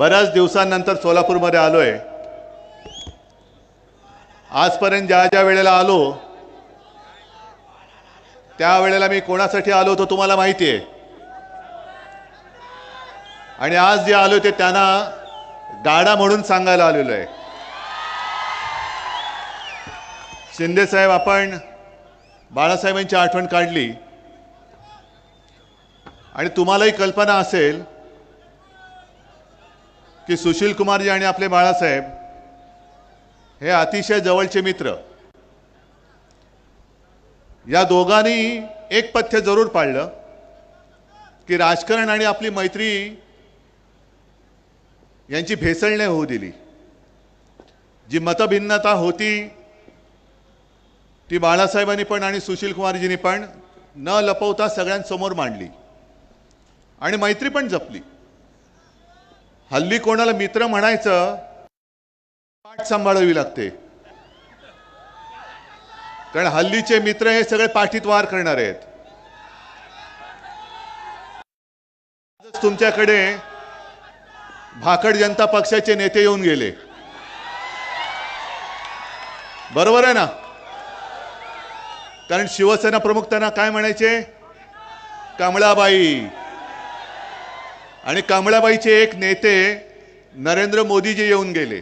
बऱ्याच दिवसांनंतर सोलापूरमध्ये आलो आहे आजपर्यंत ज्या ज्या वेळेला आलो त्या वेळेला मी कोणासाठी आलो होतो तुम्हाला माहिती आहे आणि आज जे आलो ते त्यांना गाडा म्हणून सांगायला आलेलो आहे. शिंदेसाहेब आपण बाळासाहेबांची आठवण काढली. आणि तुम्हालाही कल्पना असेल की सुशील कुमारजी आणि आपले बाळासाहेब हे अतिशय जवळचे मित्र. या दोघांनी एक पथ्य जरूर पाळलं की राजकारण आणि आपली मैत्री यांची भेसळ नाही होऊ दिली. जी मतभिन्नता होती ती बाळासाहेबांनी पण आणि सुशील कुमारजींनी पण न लपवता सगळ्यांसमोर मांडली आणि मैत्री पण जपली. हल्ली कोणाला मित्र म्हणायचं पाठ सांभाळावी लागते. कारण हल्लीचे मित्र हे सगळे पाठीत वार करणार आहेत. तुमच्याकडे भाकड जनता पक्षाचे नेते येऊन गेले. बरोबर आहे ना? कारण शिवसेना प्रमुख त्यांना काय म्हणायचे? कमळाबाई. आणि कमळाबाईचे एक नेते नरेंद्र मोदीजी येऊन गेले.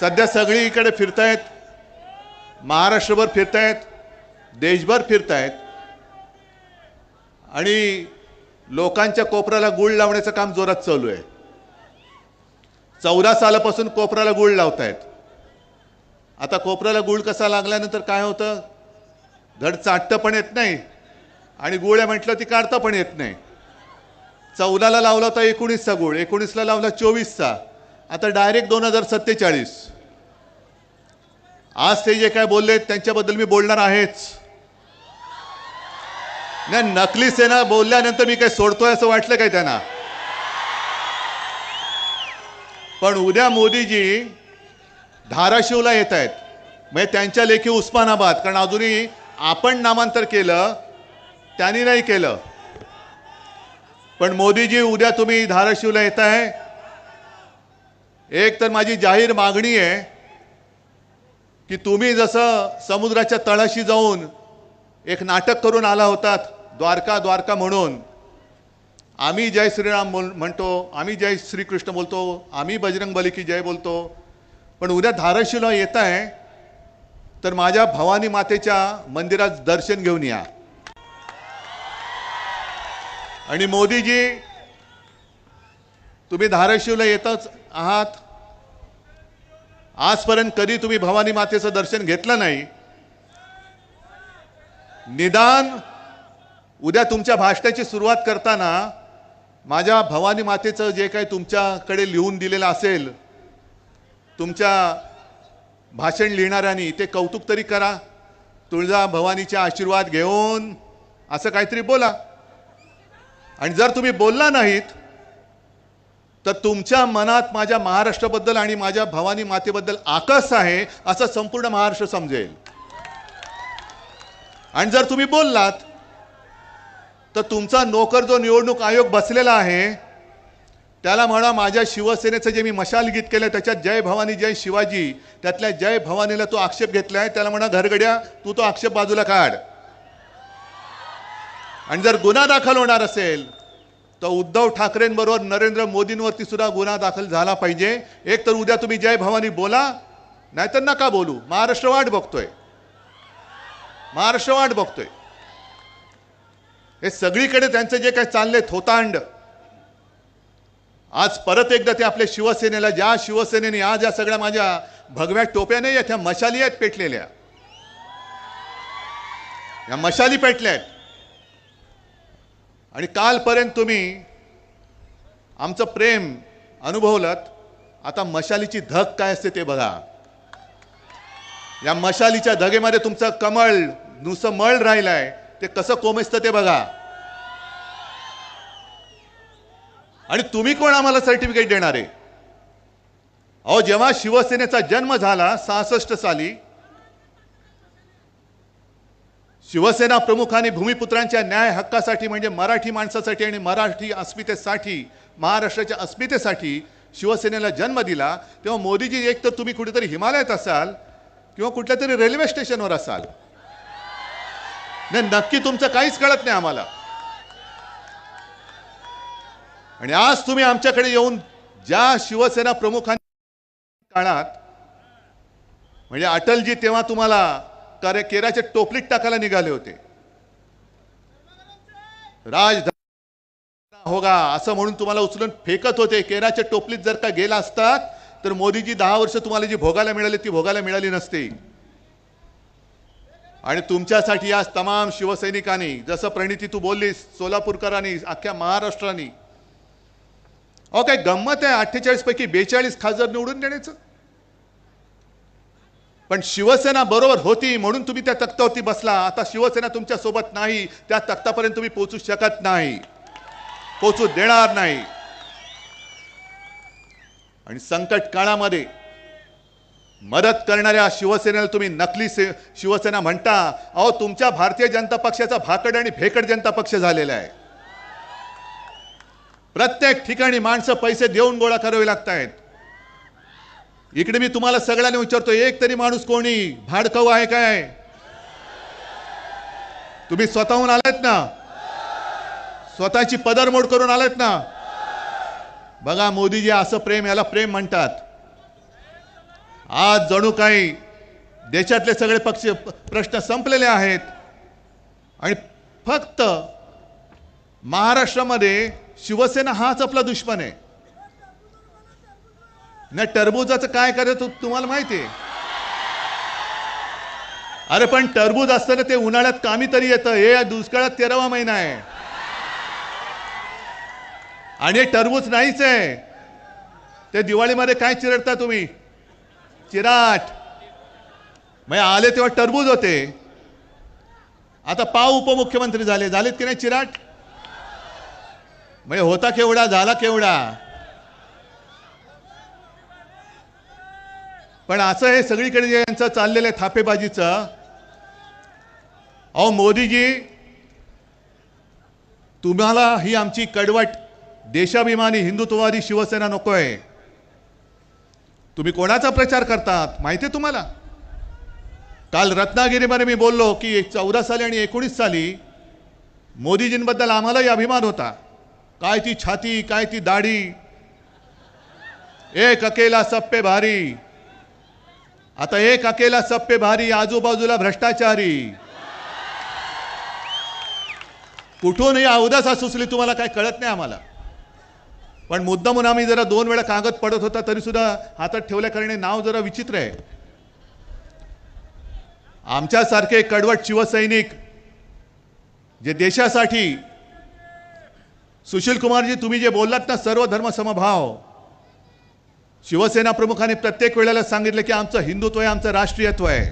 सध्या सगळीकडे फिरतायत महाराष्ट्रभर फिरतायत देशभर फिरतायत. आणि लोकांच्या कोपऱ्याला गुळ लावण्याचं काम जोरात चालू आहे. चौदा सालापासून कोपऱ्याला गुळ लावतायत. आता कोपऱ्याला गुळ कसा लागल्यानंतर काय होतं? धड चाटतं पण येत नाही आणि गुळ आहे म्हटलं ती काढता पण येत नाही. चौदाला लावला होता एकोणीसचा गोळ. एकोणीसला लावला चोवीसचा. आता डायरेक्ट दोन हजार सत्तेचाळीस. आज ते जे काय बोलले त्यांच्याबद्दल मी बोलणार आहेच. नाही नकली सेना बोलल्यानंतर मी काय सोडतोय असं वाटलं काय त्यांना? पण उद्या मोदीजी धाराशिवला येत आहेत. म्हणजे त्यांच्या लेखी उस्मानाबाद. कारण अजूनही आपण नामांतर केलं त्यांनी नाही केलं. पण मोदीजी उद्या तुम्ही धाराशिवला येत आहे. एक तर माझी जाहीर मागणी आहे की तुम्ही जसं समुद्राच्या तळाशी जाऊन एक नाटक करून आला होतात द्वारका द्वारका म्हणून. आम्ही जय श्रीराम बोल म्हणतो आम्ही जय श्रीकृष्ण बोलतो आम्ही बजरंग बली की जय बोलतो. पण उद्या धाराशिवला येत आहे तर माझ्या भवानी मातेच्या मंदिरात दर्शन घेऊन या. आणि मोदीजी तुम्ही धाराशिवला येतच आहात. आजपर्यंत कधी तुम्ही भवानी मातेचं दर्शन घेतलं नाही. निदान उद्या तुमच्या भाषणाची सुरुवात करताना माझ्या भवानी मातेचं जे काही तुमच्याकडे लिहून दिलेलं असेल तुमच्या भाषण लिहिणाऱ्यांनी ते कौतुक तरी करा. तुळजा भवानीचे आशीर्वाद घेऊन असं काहीतरी बोला. आणि जर तुम्ही बोलला नाहीत तर तुमच्या मनात माझ्या महाराष्ट्राबद्दल आणि माझ्या भवानी मातेबद्दल आकस आहे असं संपूर्ण महाराष्ट्र समजेल. आणि जर तुम्ही बोललात तर तुमचा नोकर जो निवडणूक आयोग बसलेला आहे त्याला म्हणा माझ्या शिवसेनेचं जे मी मशाल गीत केलं त्याच्यात जय भवानी जय शिवाजी त्यातल्या जय भवानीला तो आक्षेप घेतला आहे त्याला म्हणा घरगड्या तू तो आक्षेप बाजूला काढ. आणि जर गुन्हा दाखल होणार असेल तर उद्धव ठाकरेंबरोबर नरेंद्र मोदींवरती सुद्धा गुन्हा दाखल झाला पाहिजे. एक तर उद्या तुम्ही जय भवानी बोला नाहीतर नका बोलू. महाराष्ट्र वाट बघतोय. महाराष्ट्र वाट बघतोय. हे सगळीकडे त्यांचं जे काही चाललंय थोतांड आज परत एकदा ते आपल्या शिवसेनेला ज्या शिवसेनेने आज या सगळ्या माझ्या भगव्या टोप्या नाही आहेत ह्या मशाली आहेत पेटलेल्या. या मशाली पेटल्या आहेत. आणि कालपर्यंत तुम्ही आमचं प्रेम अनुभवलत आता मशालीची धग काय असते ते बघा. या मशालीच्या धगेमध्ये तुमचं कमळ नुसतं मळ राहिलंय ते कसं कोमेसतं ते बघा. आणि तुम्ही कोण आम्हाला सर्टिफिकेट देणार? आहे अहो जेव्हा शिवसेनेचा जन्म झाला सहासष्ट साली शिवसेना प्रमुखांनी भूमिपुत्रांच्या न्याय हक्कासाठी म्हणजे मराठी माणसासाठी आणि मराठी अस्मितेसाठी महाराष्ट्राच्या अस्मितेसाठी शिवसेनेला जन्म दिला तेव्हा मोदीजी एक तर तुम्ही कुठेतरी हिमालयात असाल किंवा कुठल्या तरी रेल्वे स्टेशनवर असाल. नाही नक्की तुमचं काहीच कळत नाही आम्हाला. आणि आज तुम्ही आमच्याकडे येऊन ज्या शिवसेना प्रमुखांनी काळात म्हणजे अटलजी तेव्हा तुम्हाला कार्य केराच्या टोपलीत टाकायला निघाले होते. राज होगा असं म्हणून तुम्हाला उचलून फेकत होते. केराच्या टोपलीत जर का गेला असतात तर मोदीजी दहा वर्ष तुम्हाला जी भोगायला मिळाली ती भोगायला मिळाली नसती. आणि तुमच्यासाठी आज तमाम शिवसैनिकांनी जसं प्रणिती तू बोललीस सोलापूरकरांनी अख्ख्या महाराष्ट्राने. अहो काय गंमत आहे अठ्ठेचाळीस पैकी बेचाळीस खासदार निवडून देण्याचं? पण शिवसेना बरोबर होती म्हणून तुम्ही त्या तख्तावरती बसला. आता शिवसेना तुमच्यासोबत नाही. त्या तख्तापर्यंत तुम्ही पोचू शकत नाही. पोचू देणार नाही. आणि संकट काळामध्ये मदत करणाऱ्या शिवसेनेला तुम्ही नकली से- शिवसेना म्हणता. अहो तुमच्या भारतीय जनता पक्षाचा भाकड आणि भेकड जनता पक्ष झालेला आहे. प्रत्येक ठिकाणी माणसं पैसे देऊन गोळा करावे लागत आहेत इकडे मी तुम्हाला सगळ्यांना विचारतो एक तरी माणूस कोणी? भाडकाऊ आहे काय? तुम्ही स्वतःहून आलात ना? स्वतःची पदरमोड करून आलात ना? बघा मोदीजी असं प्रेम याला प्रेम म्हणतात. आज जणू काही देशातले सगळे पक्ष प्रश्न संपलेले आहेत. आणि फक्त महाराष्ट्रामध्ये शिवसेना हाच आपला दुश्मन आहे. नाही टरबूजाचं काय करायचं तुम्हाला माहिती आहे? अरे पण टरबूज असताना ते उन्हाळ्यात कामी तरी येतं. हे या दुष्काळात तेरावा महिना आहे. आणि हे टरबूज नाहीच आहे. ते दिवाळीमध्ये काय चिरडता तुम्ही? चिराट. मग आले तेव्हा टरबूज होते. आता पाव उपमुख्यमंत्री झाले. झालेत की नाही चिराट? म्हणजे होता केवढा झाला केवढा? पण असं हे सगळीकडे जे यांचं चाललेलं आहे थापेबाजीचं अहो मोदीजी तुम्हाला ही आमची कडवट देशाभिमानी हिंदुत्ववादी शिवसेना नको आहे तुम्ही कोणाचा प्रचार करतात माहिती आहे तुम्हाला? काल रत्नागिरीमध्ये मी बोललो की चौदा साली आणि एकोणीस साली मोदीजींबद्दल आम्हालाही अभिमान होता. काय ती छाती काय ती दाढी? एक अकेला सप्पे भारी. आता एक अकेला सप्पे भारी आजूबाजूला भ्रष्टाचारी. कुठून ही अवदासा सुचली तुम्हाला काय कळत नाही आम्हाला? पण मुद्दा म्हणून आम्ही जरा दोन वेळा कागद पडत होता तरी सुद्धा हातात ठेवल्या कारणे नाव जरा विचित्र आहे. आमच्यासारखे कडवट शिवसैनिक जे देशासाठी सुशील कुमारजी तुम्ही जे बोललात ना सर्व धर्म समभाव शिवसेना प्रमुखांनी प्रत्येक वेळेला सांगितलं की आमचं हिंदुत्व आहे आमचं राष्ट्रीयत्व आहे.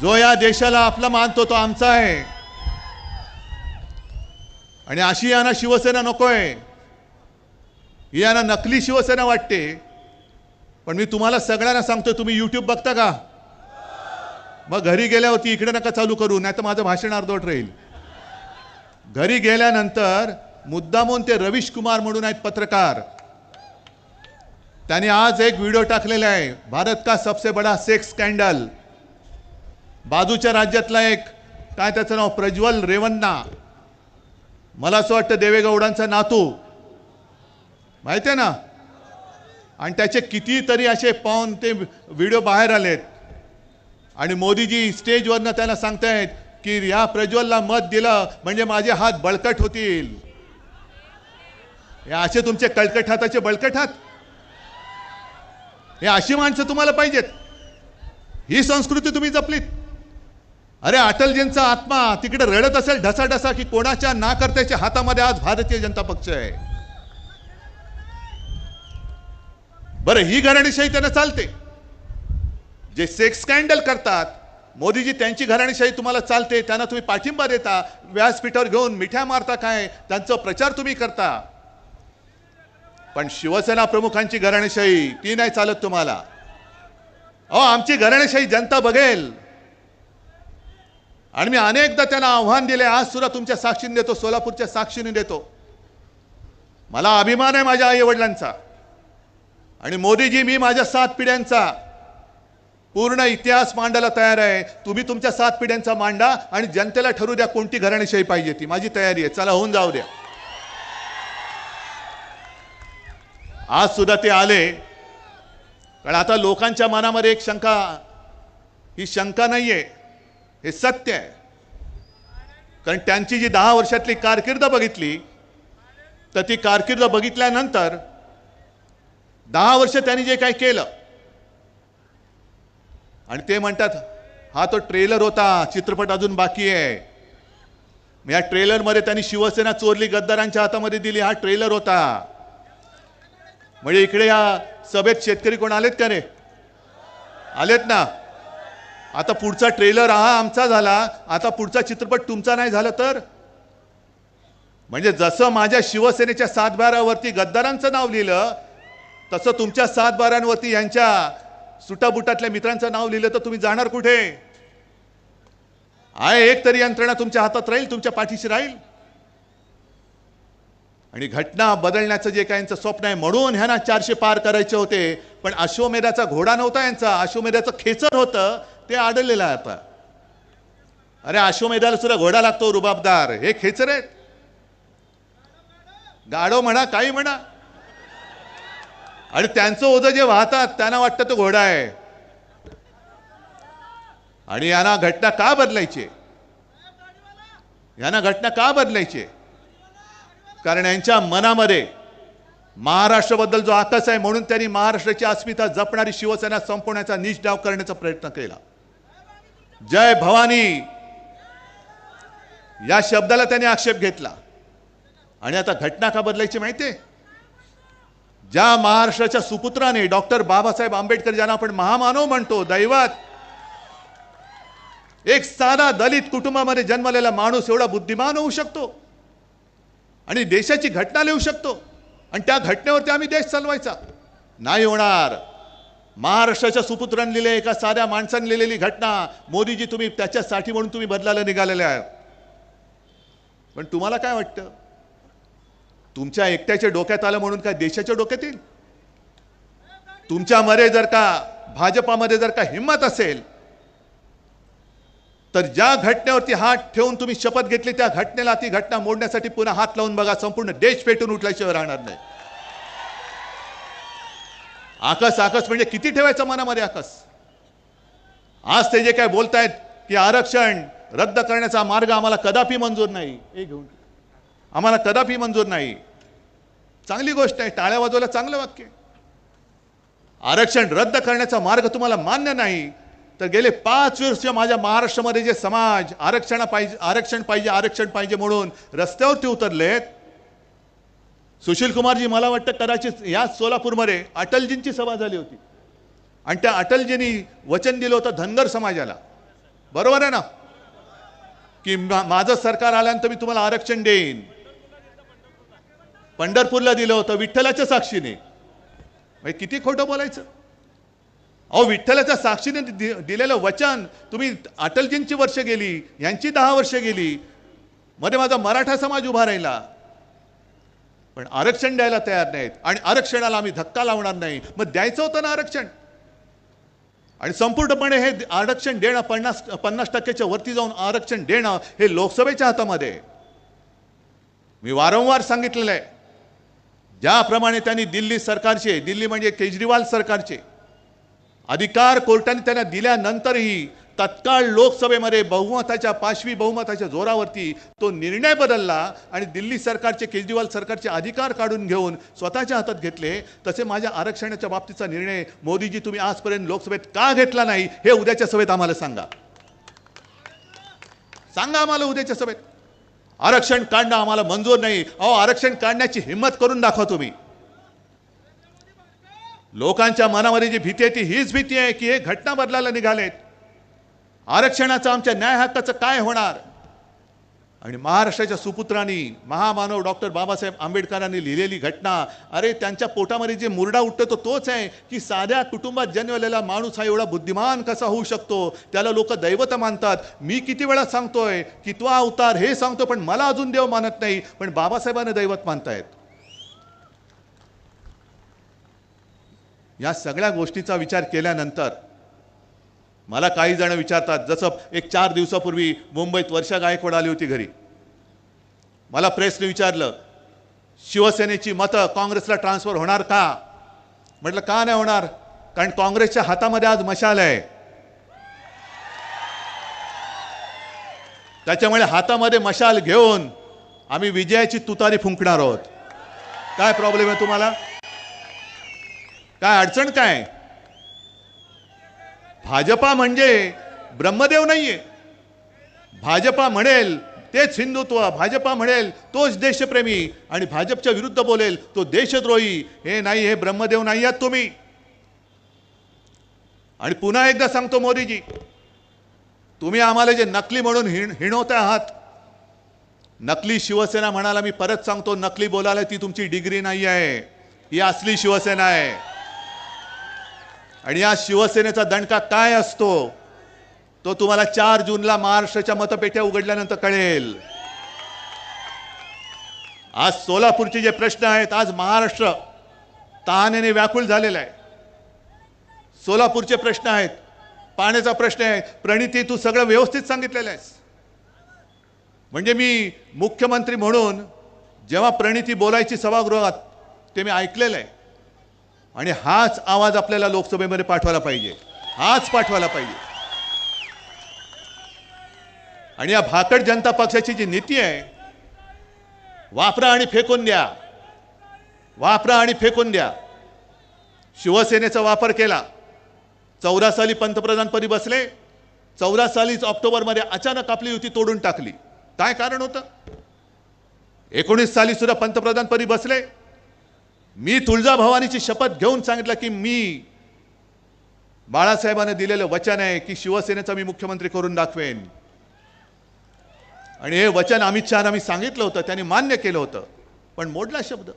जो या देशाला आपला मानतो तो आमचा आहे. आणि अशी यांना शिवसेना नकोय. ही यांना नकली शिवसेना वाटते. पण मी तुम्हाला सगळ्यांना सांगतो तुम्ही यूट्यूब बघता का? मग घरी गेल्यावरती इकडे नका चालू करू नाही तर माझं भाषण अर्धवट राहील. घरी गेल्यानंतर मुद्दामून ते रवीश कुमार म्हणून आहेत पत्रकार. त्याने आज एक व्हिडिओ टाकलेला आहे. भारत का सबसे बडा सेक्स स्कॅन्डल? बाजूच्या राज्यातला एक काय त्याचं नाव? प्रज्वल रेवन्ना. मला असं वाटतं देवेगौडांचा नातू. माहिती आहे ना? आणि त्याचे कितीतरी असे पाहून ते व्हिडिओ बाहेर आलेत. आणि मोदीजी स्टेजवरनं त्यांना सांगतायत की या प्रज्वलला मत दिलं म्हणजे माझे हात बळकट होतील. या असे तुमचे कळकट हाताचे बळकट हात? हे अशी माणसं तुम्हाला पाहिजेत. ही संस्कृती तुम्ही जपलीत. अरे अटलजींचा आत्मा तिकडे रडत असेल ढसा ढसा की कोणाच्या नाकर्त्याच्या हातामध्ये आज भारतीय जनता पक्ष आहे. बरं ही घराणेशाही त्यांना चालते. जे सेक्स स्कॅन्डल करतात मोदीजी त्यांची घराणेशाही तुम्हाला चालते त्यांना तुम्ही पाठिंबा देता व्यासपीठावर घेऊन मिठ्या मारता काय त्यांचा प्रचार तुम्ही करता. पण शिवसेना प्रमुखांची घराणेशाही ती नाही चालत तुम्हाला. अहो आमची घराणेशाही जनता बघेल. आणि मी अनेकदा त्यांना आव्हान दिले आज सुद्धा तुमच्या साक्षीने देतो सोलापूरच्या साक्षीने देतो. मला अभिमान आहे माझ्या आई वडिलांचा आणि मोदीजी मी माझ्या सात पिढ्यांचा. पूर्ण इतिहास मांडायला तयार आहे. तुम्ही तुमच्या सात पिढ्यांचा मांडा आणि जनतेला ठरू द्या कोणती घराणेशाही पाहिजे ती. माझी तयारी आहे. चला होऊन जाऊ द्या. आज सुद्धा ते आले. कारण आता लोकांच्या मनामध्ये एक शंका ही शंका नाहीये. हे सत्य आहे. कारण त्यांची जी दहा वर्षातली कारकीर्द बघितली तर ती कारकीर्द बघितल्यानंतर दहा वर्ष त्यांनी जे काही केलं आणि ते म्हणतात हा तो ट्रेलर होता चित्रपट अजून बाकी आहे. या ट्रेलरमध्ये त्यांनी शिवसेना चोरली गद्दारांच्या हातामध्ये दिली हा ट्रेलर होता. म्हणजे इकडे या सभेत शेतकरी कोण आलेत का नाही आलेत ना. आता पुढचा ट्रेलर हा आमचा झाला. आता पुढचा चित्रपट तुमचा नाही झाला तर? म्हणजे जसं माझ्या शिवसेनेच्या सातबारावरती गद्दारांचं नाव लिहिलं तसं तुमच्या सातबारांवरती यांच्या सुटाबुटातल्या मित्रांचं नाव लिहिलं तर तुम्ही जाणार कुठे? आहे एक तरी यंत्रणा तुमच्या हातात राहील तुमच्या पाठीशी राहील? आणि घटना बदलण्याचं जे काय यांचं स्वप्न आहे म्हणून ह्यांना चारशे पार करायचे होते. पण अश्वमेधाचा घोडा नव्हता यांचा अश्वमेधाचं खेचर होतं ते आढळलेलं आहे आता. अरे अश्वमेधाला सुद्धा घोडा लागतो रुबाबदार. हे खेचर आहेत. गाडो म्हणा काही म्हणा. आणि त्यांचं ओझं जे वाहतात त्यांना वाटतं तो घोडा आहे. आणि यांना घटना का बदलायची? यांना घटना का बदलायची? कारण यांच्या मनामध्ये महाराष्ट्राबद्दल जो आकाश आहे म्हणून त्यांनी महाराष्ट्राची अस्मिता जपणारी शिवसेना संपवण्याचा नीच डाव करण्याचा प्रयत्न केला. जय भवानी! या शब्दाला त्यांनी आक्षेप घेतला. आणि आता घटना का बदलायची माहिती आहे? ज्या महाराष्ट्राच्या सुपुत्राने डॉक्टर बाबासाहेब आंबेडकर ज्यांना आपण महामानव म्हणतो दैवत एक साधा दलित कुटुंबामध्ये जन्मलेला माणूस एवढा बुद्धिमान होऊ शकतो? आणि देशाची घटना लिहू शकतो. आणि त्या घटनेवरती आम्ही देश चालवायचा. नाही होणार. महाराष्ट्राच्या सुपुत्रांनी लिहिले एका साध्या माणसाने लिहिलेली घटना. मोदीजी तुम्ही त्याच्यासाठी म्हणून तुम्ही बदलायला निघालेले आहे पण तुम्हाला काय वाटतं? तुमच्या एकट्याच्या डोक्यात आलं म्हणून काय देशाच्या डोक्यात येईल? तुमच्यामध्ये जर का भाजपामध्ये जर का हिंमत असेल तर ज्या घटनेवरती हात ठेवून तुम्ही शपथ घेतली त्या घटनेला ती घटना मोडण्यासाठी पुन्हा हात लावून बघा संपूर्ण देश पेटून उठल्याशिवाय राहणार नाही. आकस आकस म्हणजे किती ठेवायचं मनामध्ये आकस आज ते जे काय बोलतायत की आरक्षण रद्द करण्याचा मार्ग आम्हाला कदापि मंजूर नाही. हे घेऊन आम्हाला कदापि मंजूर नाही. चांगली गोष्ट आहे टाळ्या वाजवायला चांगलं वाक्य. आरक्षण रद्द करण्याचा मार्ग तुम्हाला मान्य नाही तर गेले पाच वर्ष माझ्या महाराष्ट्रामध्ये जे समाज आरक्षण पाहिजे आरक्षण पाहिजे आरक्षण पाहिजे म्हणून रस्त्यावरती उतरलेत. सुशील कुमारजी मला वाटतं कदाचित याच सोलापूरमध्ये अटलजींची सभा झाली होती. आणि त्या अटलजींनी वचन दिलं होतं धनगर समाजाला. बरोबर आहे ना? की माझं सरकार आल्यानंतर मी तुम्हाला आरक्षण देईन. पंढरपूरला दिलं होतं विठ्ठलाच्या साक्षीने. म्हणजे किती खोटं बोलायचं? अहो विठ्ठलाच्या साक्षीने दि- दिलेलं वचन तुम्ही अटलजींची वर्ष गेली यांची दहा वर्ष गेली मध्ये माझा मराठा समाज उभा राहिला. पण आरक्षण द्यायला तयार नाहीत आणि आरक्षणाला आम्ही धक्का लावणार नाही. मग द्यायचं होतं ना आरक्षण? आणि संपूर्णपणे हे आरक्षण देणं पन्नास पन्नास टक्क्याच्या वरती जाऊन आरक्षण देणं हे लोकसभेच्या हातामध्ये. मी वारंवार सांगितलेलं आहे. ज्याप्रमाणे त्यांनी दिल्ली सरकारचे दिल्ली म्हणजे केजरीवाल सरकारचे अधिकार कोर्टाने त्यांना दिल्यानंतरही तत्काळ लोकसभेमध्ये बहुमताच्या पाचवी बहुमताच्या जोरावरती तो निर्णय बदलला आणि दिल्ली सरकारचे केजरीवाल सरकारचे अधिकार काढून घेऊन स्वतःच्या हातात घेतले. तसे माझ्या आरक्षणाच्या बाबतीचा निर्णय मोदीजी तुम्ही आजपर्यंत लोकसभेत का घेतला नाही हे उद्याच्या सभेत आम्हाला सांगा. सांगा आम्हाला उद्याच्या सभेत. आरक्षण काढणं आम्हाला मंजूर नाही. अहो आरक्षण काढण्याची हिंमत करून दाखवा तुम्ही. लोकांच्या मनामध्ये जी भीती आहे ती हीच भीती आहे की हे घटना बदलायला निघालेत. आरक्षणाचं आमच्या न्याय हक्काचं काय होणार? आणि महाराष्ट्राच्या सुपुत्रांनी महामानव डॉक्टर बाबासाहेब आंबेडकरांनी लिहिलेली घटना अरे त्यांच्या पोटामध्ये जे मुरडा उठतो तो तोच आहे की साध्या कुटुंबात जन्मलेला माणूस हा एवढा बुद्धिमान कसा होऊ शकतो? त्याला लोक दैवत मानतात. मी किती वेळा सांगतोय की तो अवतार हे सांगतो पण मला अजून देव मानत नाही पण बाबासाहेबांना दैवत मानतायत. या सगळ्या गोष्टीचा विचार केल्यानंतर मला काही जण विचारतात जसं एक चार दिवसापूर्वी मुंबईत वर्षा गायकवाड आली होती घरी. मला प्रेसने विचारलं शिवसेनेची मतं काँग्रेसला ट्रान्सफर होणार का? म्हटलं का नाही होणार? कारण काँग्रेसच्या हातामध्ये आज मशाल आहे. त्याच्यामुळे हातामध्ये मशाल घेऊन आम्ही विजयाची तुतारी फुंकणार आहोत. काय प्रॉब्लेम आहे तुम्हाला? काय अडचण काय? भाजपा म्हणजे ब्रह्मदेव नाहीये. भाजपा म्हणेल तेच हिंदुत्व भाजपा म्हणेल तोच देशप्रेमी आणि भाजपच्या विरुद्ध बोलेल तो देशद्रोही. हे नाही हे ब्रह्मदेव नाही आहात तुम्ही. आणि पुन्हा एकदा सांगतो मोदीजी तुम्ही आम्हाला जे नकली म्हणून हिण हिणवत आहात नकली शिवसेना म्हणाला मी परत सांगतो नकली बोलायला ती तुमची डिग्री नाही आहे ही असली शिवसेना आहे. आणि या शिवसेनेचा दणका काय असतो? तो तुम्हाला चार जूनला महाराष्ट्राच्या मतपेट्या उघडल्यानंतर कळेल. आज सोलापूरचे जे प्रश्न आहेत आज महाराष्ट्र तहानेने व्याकुळ झालेला आहे. सोलापूरचे प्रश्न आहेत पाण्याचा प्रश्न आहे. प्रणिती तू सगळं व्यवस्थित सांगितलेलं आहेस. म्हणजे मी मुख्यमंत्री म्हणून जेव्हा प्रणिती बोलायची सभागृहात ते मी ऐकलेलं आहे. आणि हाच आवाज आपल्याला लोकसभेमध्ये पाठवायला पाहिजे. हाच पाठवायला पाहिजे. आणि या भाकड जनता पक्षाची जी नीती आहे वापरा आणि फेकून द्या. वापरा आणि फेकून द्या. शिवसेनेचा वापर केला. चौदा साली पंतप्रधानपदी बसले. चौदा सालीच ऑक्टोबरमध्ये अचानक आपली युती तोडून टाकली. काय कारण होतं? एकोणीस साली सुद्धा पंतप्रधानपदी बसले. मी तुळजाभवानीची शपथ घेऊन सांगितलं की मी बाळासाहेबांना दिलेलं वचन आहे की शिवसेनेचा मी मुख्यमंत्री करून दाखवेन. आणि हे वचन अमित शहाना मी सांगितलं होतं त्यांनी मान्य केलं होतं. पण मोडला शब्द.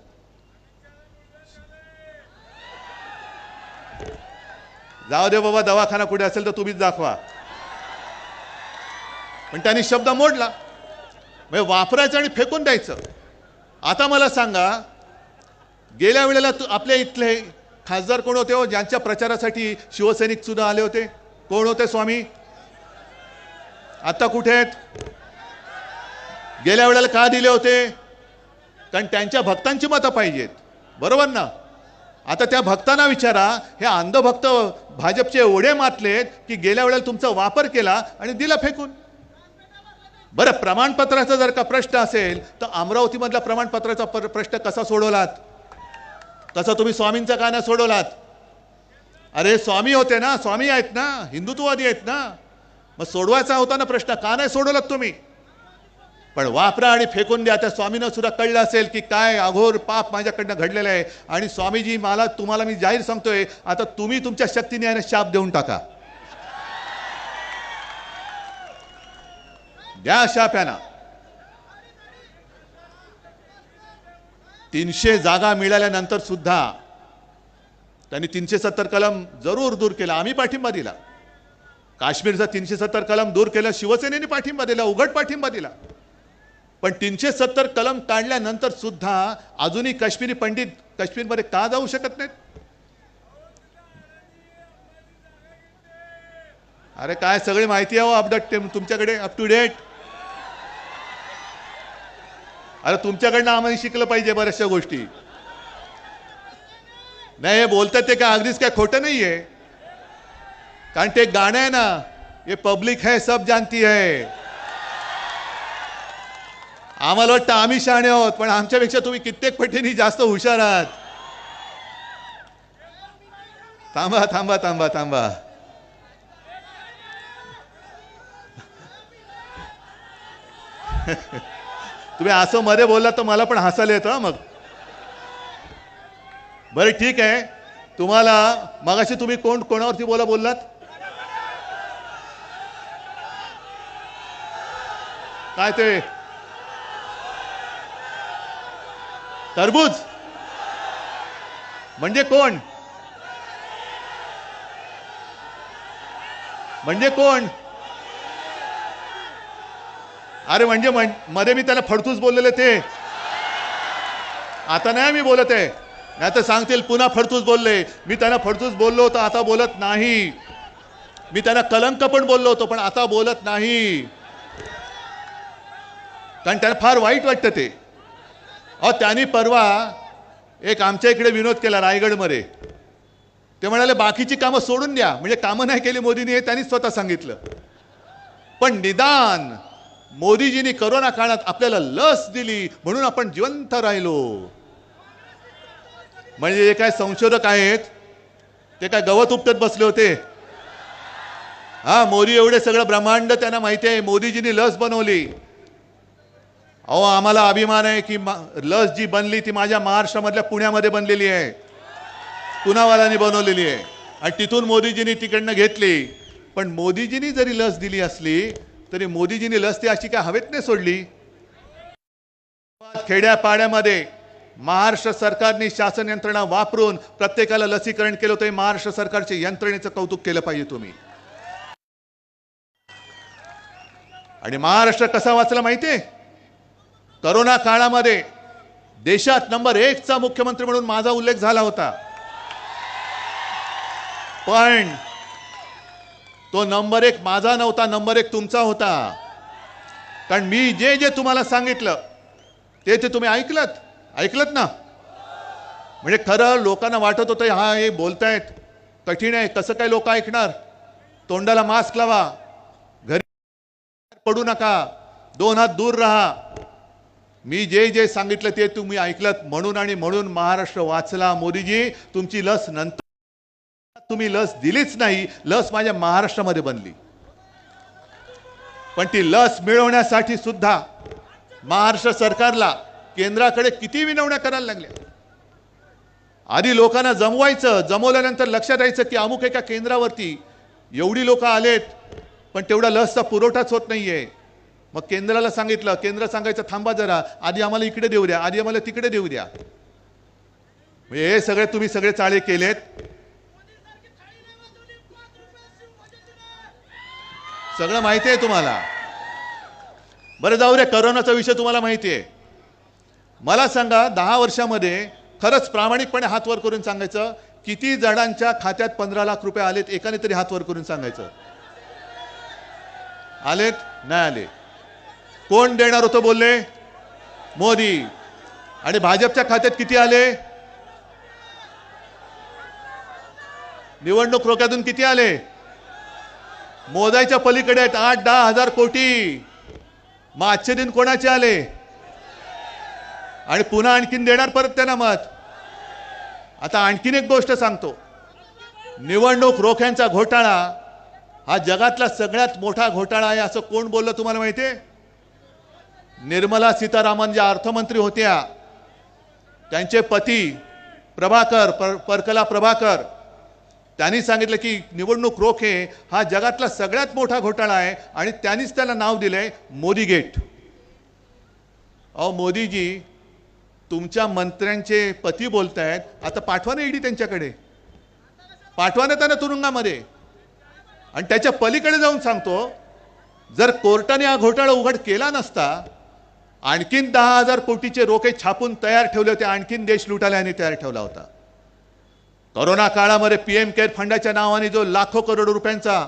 जाऊ दे बाबा दवाखाना कुठे असेल तर तुम्हीच दाखवा. पण त्यांनी शब्द मोडला. म्हणजे वापरायचं आणि फेकून द्यायचं. आता मला सांगा गेल्या वेळेला तू आपल्या इथले खासदार कोण होते हो? ज्यांच्या प्रचारासाठी शिवसैनिक सुद्धा आले होते. कोण होते स्वामी? आता कुठे आहेत? गेल्या वेळेला का दिले होते? कारण त्यांच्या भक्तांची मतं पाहिजेत. बरोबर ना? आता त्या भक्तांना विचारा हे अंधभक्त भाजपचे एवढे मातलेत की गेल्या वेळेला तुमचा वापर केला आणि दिला फेकून. बरं प्रमाणपत्राचा जर का प्रश्न असेल तर अमरावतीमधला प्रमाणपत्राचा प्रश्न कसा सोडवलात? तसं तुम्ही स्वामींचा का नाही सोडवलात. अरे स्वामी होते ना स्वामी आहेत ना हिंदुत्ववादी आहेत ना. मग सोडवायचा होता ना प्रश्न का नाही सोडवलात तुम्ही? पण वापरा आणि फेकून द्या त्या स्वामीनं सुद्धा कळलं असेल की काय अघोर पाप माझ्याकडनं घडलेलं आहे. आणि स्वामीजी मला तुम्हाला मी जाहीर सांगतोय आता तुम्ही तुमच्या शक्तीने याने शाप देऊन टाका. द्या शाप यांना तीनशे जागा मिळाल्यानंतर सुद्धा त्यांनी तीनशे सत्तर कलम जरूर दूर केला. आम्ही पाठिंबा दिला. काश्मीरचा तीनशे सत्तर कलम दूर केलं शिवसेनेने पाठिंबा दिला उघड पाठिंबा दिला. पण तीनशे सत्तर कलम काढल्यानंतर सुद्धा अजूनही काश्मीरी पंडित काश्मीरमध्ये का जाऊ शकत नाहीत? अरे काय सगळी माहिती आहे हो अपडेट तुमच्याकडे अप टू डेट अरे तुमच्याकडनं आम्हाला शिकलं पाहिजे बऱ्याचशा गोष्टी. नाही हे बोलतात ते काय अगदीच काय खोटं नाहीये. कारण ते गाणं आहे ना ये पब्लिक है सब जानती है. आम्हाला वाटतं आम्ही शहाणे आहोत पण आमच्यापेक्षा तुम्ही कित्येक पटीने जास्त हुशार आहात. थांबा थांबा थांबा थांबा. तुम्ही असं मध्ये बोललात तर मला पण हसायला येतं मग. बरं ठीक आहे. तुम्हाला मगाशी तुम्ही कोण कोणावरती बोला बोललात? काय ते? तरबूज. म्हणजे कोण? म्हणजे कोण? अरे म्हणजे मध्ये मी त्याला फडतूस बोललेले ते. आता नाही मी बोलत आहे. नाही तर सांगतील पुन्हा फडतूस बोलले. मी त्यांना फडतूस बोललो होतो आता बोलत नाही. मी त्यांना कलंक पण बोललो होतो पण आता बोलत नाही. कारण त्यांना फार वाईट वाटतं ते. अहो त्यांनी परवा एक आमच्या इकडे विनोद केला रायगडमध्ये. ते म्हणाले बाकीची कामं सोडून द्या. म्हणजे कामं नाही केली मोदींनी हे त्यांनी स्वतः सांगितलं. पण निदान मोदीजींनी करोना काळात आपल्याला लस दिली म्हणून आपण जिवंत राहिलो. म्हणजे जे काय संशोधक आहेत ते काय गवत उपटत बसले होते? हा मोदी एवढे सगळं ब्रह्मांड त्यांना माहिती आहे मोदीजींनी लस बनवली. अहो आम्हाला अभिमान आहे की लस जी बनली ती माझ्या महाराष्ट्रामधल्या पुण्यामध्ये बनलेली आहे. पुनावालांनी बनवलेली आहे. आणि तिथून मोदीजींनी तिकडनं घेतली. पण मोदीजींनी जरी लस दिली असली तरी मोदीजींनी लस ती अशी काय हवेत नाही सोडली. खेड्यापाड्यामध्ये महाराष्ट्र सरकारने शासन यंत्रणा वापरून प्रत्येकाला लसीकरण केलं होतं. महाराष्ट्र सरकारच्या यंत्रणेचं कौतुक केलं पाहिजे तुम्ही. आणि महाराष्ट्र कसा वाचला माहितीये? करोना काळामध्ये देशात नंबर एकचा मुख्यमंत्री म्हणून माझा उल्लेख झाला होता. पण तो नंबर एक माझा नव्हता नंबर एक तुमचा होता. कारण मी जे जे तुम्हाला सांगितलं ते ते तुम्ही ऐकलत. ऐकलत ना? म्हणजे खरं लोकांना वाटत होतं हा हे बोलतायत. कठीण आहे. कसं काय लोक ऐकणार? तोंडाला मास्क लावा. घरी पडू नका. दोन हात दूर राहा. मी जे जे सांगितलं ते तुम्ही ऐकलत. म्हणून आणि म्हणून महाराष्ट्र वाचला. मोदीजी तुमची लस नंतर तुम्ही लस दिलीच नाही लस माझ्या महाराष्ट्रामध्ये बनली. पण ती लस मिळवण्यासाठी सुद्धा महाराष्ट्र सरकारला केंद्राकडे किती विनवण्या करायला लागल्या? आधी लोकांना जमवायचं जमवल्यानंतर लक्षात यायचं की अमुक एका केंद्रावरती एवढी लोक आलेत पण तेवढा लसचा पुरवठाच होत नाहीये. मग केंद्राला सांगितलं केंद्र सांगायचं थांबा जरा आधी आम्हाला इकडे देऊ द्या आधी आम्हाला तिकडे देऊ द्या. म्हणजे हे सगळे तुम्ही सगळे चाळे केलेत. सगळं माहिती आहे तुम्हाला. बरं जाऊ रे करोनाचा विषय तुम्हाला माहिती आहे. मला सांगा दहा वर्षामध्ये खरंच प्रामाणिकपणे हात वर करून सांगायचं किती जणांच्या खात्यात पंधरा लाख रुपये आलेत एकाने तरी हात वर करून सांगायचं? आलेत? नाही आले. कोण देणार होतं बोलले? मोदी. आणि भाजपच्या खात्यात किती आले? निवडणूक रोख्यातून किती आले? मोदायच्या पलीकडे आहेत आठ दहा हजार कोटी. मग आजचे दिन कोणाचे आले? आणि पुन्हा आणखीन देणार परत त्यांना मत? आता आणखीन एक गोष्ट सांगतो. निवडणूक रोख्यांचा घोटाळा हा जगातला सगळ्यात मोठा घोटाळा आहे असं कोण बोललं तुम्हाला माहिती आहे निर्मला सीतारामन ज्या अर्थमंत्री होत्या त्यांचे पती प्रभाकर पर परकला प्रभाकर त्यांनी सांगितलं की निवडणूक रोखे हा जगातला सगळ्यात मोठा घोटाळा आहे आणि त्यांनीच त्याला नाव दिलंय मोदी गेट. अहो मोदीजी तुमच्या मंत्र्यांचे पती बोलतायत. आता पाठवा ना ईडी त्यांच्याकडे. पाठवा ना त्यांना तुरुंगामध्ये. आणि त्याच्या पलीकडे जाऊन सांगतो जर कोर्टाने हा घोटाळा उघड केला नसता आणखीन दहा हजार कोटीचे रोखे छापून तयार ठेवले होते आणखीन देश लुटायला यांनी तयार ठेवला होता. करोना काळामध्ये पीएम केअर फंडाच्या नावाने जो लाखो करोड रुपयांचा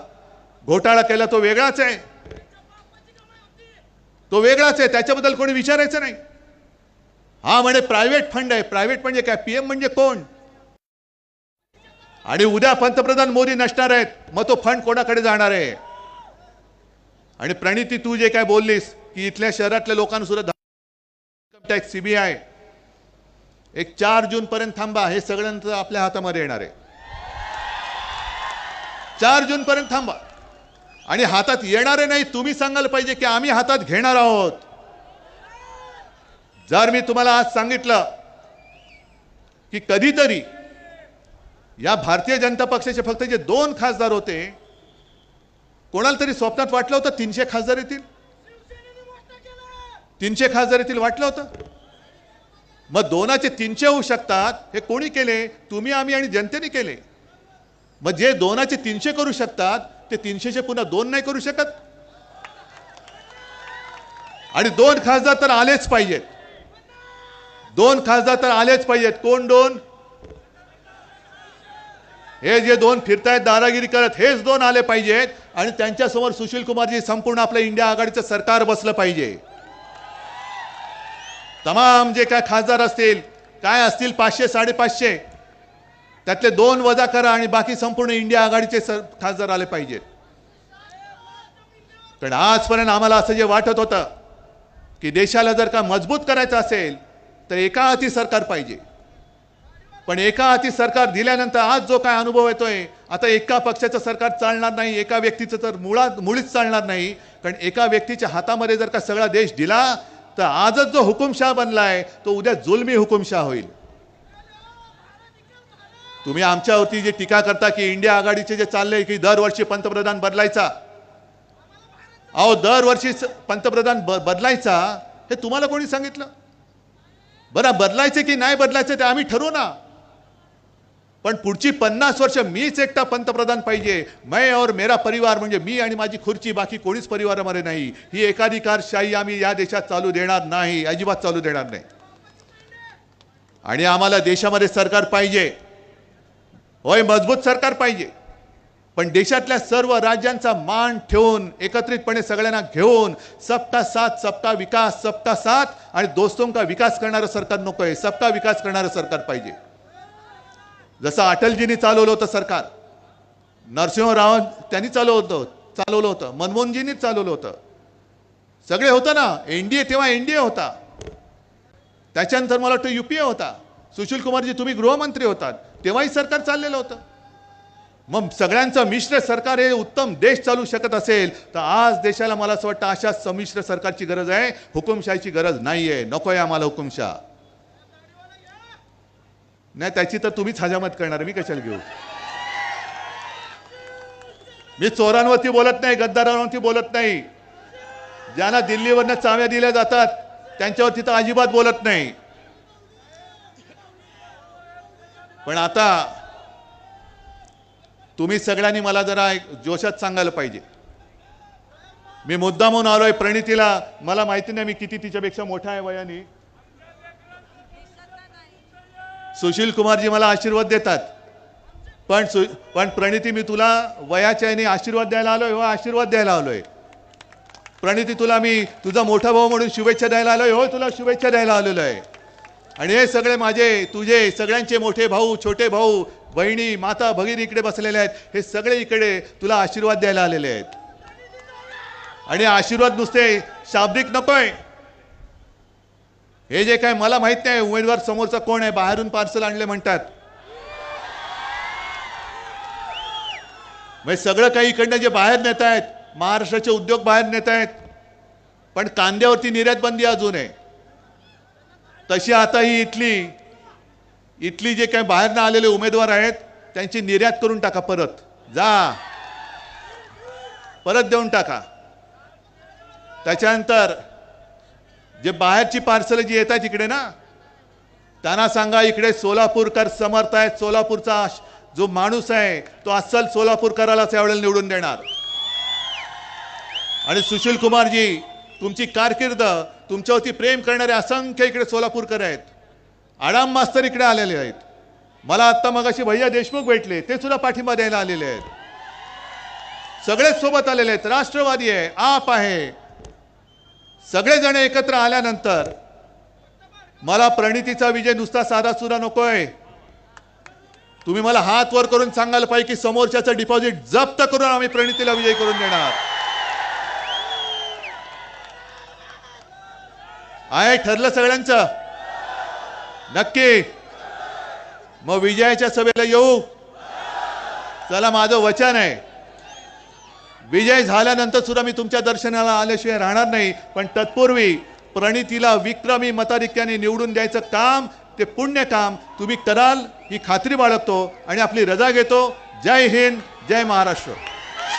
घोटाळा केला तो वेगळाच आहे. तो वेगळाच आहे. त्याच्याबद्दल कोणी विचारायचं नाही. हा म्हणे प्रायव्हेट फंड आहे. प्रायव्हेट म्हणजे काय? पीएम म्हणजे कोण? आणि उद्या पंतप्रधान मोदी नसणार आहेत मग तो फंड कोणाकडे जाणार आहे? आणि प्रणिती तू जे काय बोललीस की इथल्या शहरातल्या लोकांना सुद्धा टॅक्स सीबीआय एक चार जून पर्यंत थांबा हे सगळ्यांचं आपल्या हातामध्ये येणार आहे. चार जून पर्यंत थांबा. आणि हातात येणारे नाही तुम्ही सांगायला पाहिजे की आम्ही हातात घेणार आहोत. जर मी तुम्हाला आज सांगितलं की कधीतरी या भारतीय जनता पक्षाचे फक्त जे दोन खासदार होते कोणाला तरी स्वप्नात वाटलं होतं तीनशे खासदार येतील? तीनशे खासदार येतील वाटलं होतं? मग दोनाचे तीनशे होऊ शकतात. हे कोणी केले? तुम्ही आम्ही आणि जनतेने केले. मग जे दोनाचे तीनशे करू शकतात ते तीनशेचे पुन्हा दोन नाही करू शकत. आणि दोन खासदार तर आलेच पाहिजेत. दोन खासदार तर आलेच पाहिजेत. कोण दोन? हे जे दोन फिरतायत दादागिरी करत हेच दोन आले पाहिजेत. आणि त्यांच्यासमोर सुशील कुमारजी संपूर्ण आपलं इंडिया आघाडीचं सरकार बसलं पाहिजे. तमाम जे काय खासदार असतील काय असतील पाचशे साडेपाचशे त्यातले दोन वजा करा आणि बाकी संपूर्ण इंडिया आघाडीचे सर खासदार आले पाहिजेत. कारण आजपर्यंत आम्हाला असं जे वाटत होतं की देशाला जर का मजबूत करायचं असेल तर एका हाती सरकार पाहिजे. पण एका हाती सरकार दिल्यानंतर आज जो काय अनुभव येतोय आता एका पक्षाचं सरकार चालणार नाही एका व्यक्तीचं तर मुळात मुळीच चालणार नाही. कारण एका व्यक्तीच्या हातामध्ये जर का सगळा देश दिला तर आजच जो हुकुमशाह आहे तो उद्या जुलमी हुकुमशाह होईल. तुम्ही आमच्यावरती जे टीका करता की इंडिया आघाडीचे जे चालले की दरवर्षी पंतप्रधान बदलायचा अहो दरवर्षी पंतप्रधान ब बदलायचा हे तुम्हाला कोणी सांगितलं? बरं बदलायचं की नाही बदलायचं ते आम्ही ठरवू ना. पण पुढची पन्नास वर्ष मीच एकटा पंतप्रधान पाहिजे. मैं और मेरा परिवार म्हणजे मी आणि माझी खुर्ची बाकी कोणीच परिवारामध्ये नाही. ही एकाधिकारशाही आम्ही या देशात चालू देणार नाही अजिबात चालू देणार नाही. आणि आम्हाला देशामध्ये सरकार पाहिजे. होय मजबूत सरकार पाहिजे. पण देशातल्या सर्व राज्यांचा मान ठेवून एकत्रितपणे सगळ्यांना घेऊन सबका साथ सबका विकास सबका साथ आणि दोस्तों का विकास करणारं सरकार नको आहे सबका विकास करणारं सरकार पाहिजे. जसं अटलजींनी चालवलं होतं सरकार नरसिंहराव त्यांनी चालवलं होतं चालवलं होतं मनमोहनजींनीच चालवलं होतं. सगळे होतं ना एनडीए तेव्हा एनडीए होता. त्याच्यानंतर मला वाटतं युपीए होता. सुशील कुमारजी तुम्ही गृहमंत्री होतात. तेव्हाही सरकार चाललेलं होतं. मग सगळ्यांचं मिश्र सरकार हे उत्तम देश चालू शकत असेल तर आज देशाला मला असं वाटतं अशा संमिश्र सरकारची गरज आहे. हुकुमशाहीची गरज नाही आहे नको आहे आम्हाला हुकुमशाह. नाही त्याची तर तुम्हीच हजामत करणार मी कशाला घेऊ? मी चोरांवरती बोलत नाही गद्दारांवरती बोलत नाही. ज्यांना दिल्लीवरनं चाव्या दिल्या जातात त्यांच्यावरती तर अजिबात बोलत नाही. पण आता तुम्ही सगळ्यांनी मला जरा एक जोशात सांगायला पाहिजे. मी मुद्दा म्हणून आलोय प्रणितीला. मला माहिती नाही मी किती तिच्यापेक्षा मोठा आहे वयाने. सुशील कुमारजी मला आशीर्वाद देतात. पण सु पण प्रणिती मी तुला वयाच्या याने आशीर्वाद द्यायला आलोय हो आशीर्वाद द्यायला आलो आहे प्रणिती तुला मी तुझा मोठा भाऊ म्हणून शुभेच्छा द्यायला आलो आहे हो तुला शुभेच्छा द्यायला आलेलो आहे. आणि हे सगळे माझे तुझे सगळ्यांचे मोठे भाऊ छोटे भाऊ बहिणी माता भगिनी इकडे बसलेले आहेत हे सगळे इकडे तुला आशीर्वाद द्यायला आलेले आहेत. आणि आशीर्वाद नुसते शाब्दिक नकोय. हे जे काय मला माहीत नाही उमेदवार समोरचा कोण आहे बाहेरून पार्सल आणले म्हणतात. म्हणजे सगळं काही इकडनं जे बाहेर नेत आहेत महाराष्ट्राचे उद्योग बाहेर नेत आहेत पण कांद्यावरती निर्यात बंदी अजून आहे. तशी आता ही इथली इथली जे काही बाहेरनं आलेले उमेदवार आहेत त्यांची निर्यात करून टाका परत. जा. परत देऊन टाका. त्याच्यानंतर जे बाहेरची पार्सल जी येत आहेत इकडे ना त्यांना सांगा इकडे सोलापूरकर समर्थ आहेत सोलापूरचा जो माणूस आहे तो अस्सल सोलापूरकरालाच यावेळेला निवडून देणार. आणि सुशील कुमारजी तुमची कारकीर्द तुमच्यावरती प्रेम करणारे असंख्य इकडे सोलापूरकर आहेत. आडाम मास्तर इकडे आलेले आहेत. मला आत्ता मगाशी भैया देशमुख भेटले ते सुद्धा पाठिंबा द्यायला आलेले आहेत. सगळेच सोबत आलेले आहेत. राष्ट्रवादी आहे आप आहे. सगळेजण एकत्र आल्यानंतर मला प्रणितीचा विजय नुसता साधा सुद्धा नकोय. तुम्ही मला हात वर करून सांगायला पाहिजे की समोरच्याचं डिपॉझिट जप्त करून आम्ही प्रणितीला विजय करून देणार. आहे ठरलं सगळ्यांचं? नक्की. मग विजयाच्या सभेला येऊ. चला माझं वचन आहे. विजय झाल्यानंतर सुद्धा मी तुमच्या दर्शनाला आल्याशिवाय राहणार नाही. पण तत्पूर्वी प्रणितीला विक्रमी मताधिक्याने निवडून द्यायचं काम ते पुण्य काम तुम्ही कराल ही खात्री बाळगतो आणि आपली रजा घेतो. जय हिंद जय महाराष्ट्र.